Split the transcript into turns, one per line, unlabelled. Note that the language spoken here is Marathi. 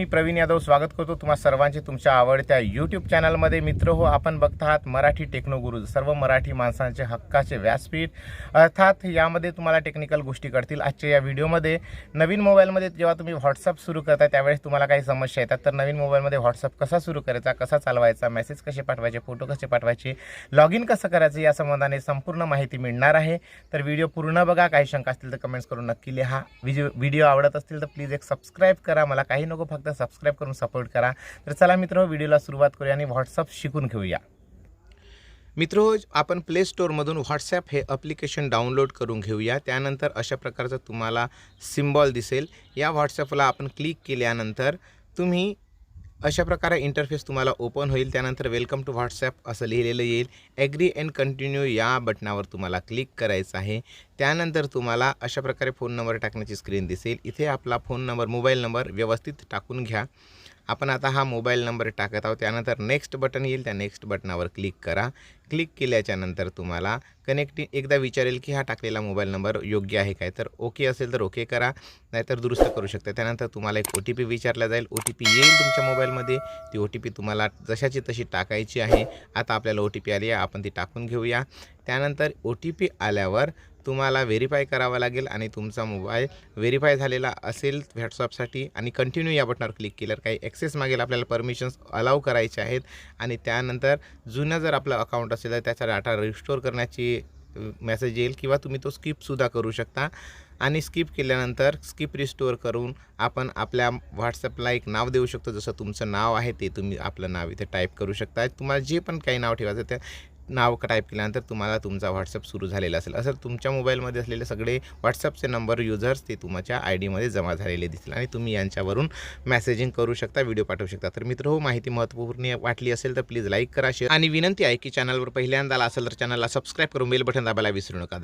मी प्रवीण यादव स्वागत करतो. तुम्हा सर्वांचे तुमच्या आवडत्या यूट्यूब चॅनलमध्ये मित्र हो आपण बघत आहात मराठी टेक्नोगुरु सर्व मराठी माणसांचे हक्काचे व्यासपीठ. अर्थात यामध्ये तुम्हाला टेक्निकल गोष्टी कळतील आजच्या या व्हिडिओमध्ये. नवीन मोबाईलमध्ये जेव्हा तुम्ही व्हॉट्सअप सुरू करता त्यावेळेस तुम्हाला काही समस्या येतात. तर नवीन मोबाईलमध्ये व्हॉट्सअप कसा सुरू करायचा कसा चालवायचा मेसेज कसे पाठवायचे फोटो कसे पाठवायचे लॉग इन कसं करायचं या संबंधाने संपूर्ण माहिती मिळणार आहे. तर व्हिडिओ पूर्ण बघा. काही शंका असतील तर कमेंट्स करून नक्की लिहा. व्हिडिओ आवडत असतील तर प्लीज एक सबस्क्राईब करा. मला काही नको फक्त सबस्क्राईब करून सपोर्ट करा. तर चला मित्र व्हिडिओला सुरुवात करूया आणि व्हॉट्सअप शिकून घेऊया. मित्र हो, आपण प्ले स्टोअरमधून व्हॉट्सॲप हे ॲप्लिकेशन डाउनलोड करून घेऊया. त्यानंतर अशा प्रकारचं तुम्हाला सिम्बॉल दिसेल. या व्हॉट्सॲपला आपण क्लिक केल्यानंतर तुम्ही अशा प्रकारे इंटरफेस तुम्हाला ओपन होईल. त्यानंतर वेलकम टू व्हॉट्सॲप असं लिहिलेलं येईल. ॲग्री अँड कंटिन्यू या बटनावर तुम्हाला क्लिक करायचं आहे. त्यानंतर तुम्हाला अशा प्रकारे फोन नंबर टाकण्याची स्क्रीन दिसेल. इथे आपला फोन नंबर मोबाईल नंबर व्यवस्थित टाकून घ्या. आपण आता हा मोबाईल नंबर टाकत आहोत. त्यानंतर नेक्स्ट बटन येईल. त्या नेक्स्ट बटनावर क्लिक करा. क्लिक केल्याच्यानंतर तुम्हाला कनेक्टिंग एकदा विचारेल की हा टाकलेला मोबाईल नंबर योग्य आहे काय? तर ओके असेल तर ओके करा. नाहीतर दुरुस्त करू शकता. त्यानंतर तुम्हाला एक ओ टी पी विचारला जाईल. ओ टी पी येईल तुमच्या मोबाईलमध्ये. ती ओ टी पी तुम्हाला जशाची तशी टाकायची आहे. आता आपल्याला ओ टी पी आली आहे. आपण ती टाकून घेऊया. त्यानंतर ओ टी पी आल्यावर तुम्हाला व्हेरीफाय करावा लागेल आणि तुमचा मोबाईल व्हेरीफाय झालेला असेल व्हॉट्सअपसाठी आणि कंटिन्यू या बटनावर क्लिक केल्यावर काही ॲक्सेस मागेल आपल्याला परमिशन्स अलाव करायचे आहेत. आणि त्यानंतर जुनं जर आपलं अकाउंट असेल तर त्याचा डाटा रिस्टोअर करण्याची मेसेज येईल किंवा तुम्ही तो स्किपसुद्धा करू शकता. आणि स्किप केल्यानंतर स्किप रिस्टोअर करून आपण आपल्या व्हॉट्सअपला एक नाव देऊ शकतो. जसं तुमचं नाव आहे ते तुम्ही आपलं नाव इथे टाईप करू शकता. तुम्हाला जे पण काही नाव ठेवायचं त्या नाव टाईप केल्यानंतर तुम्हाला तुमचा व्हॉट्सअप सुरू झालेला असेल. असं तुमच्या मोबाईलमध्ये असलेले सगळे व्हॉट्सअपचे नंबर युजर्स ते तुमच्या आय डीमध्ये जमा झालेले दिसतील आणि तुम्ही यांच्यावरून मेसेजिंग करू शकता व्हिडिओ पाठवू शकता. तर मित्र हो माहिती महत्त्वपूर्ण वाटली असेल तर प्लीज लाईक करा शेअर आणि विनंती आहे की चॅनलवर पहिल्यांदा आला असेल तर चॅनलला सबस्क्राईब करून बेल बटन दाबायला विसरू नका.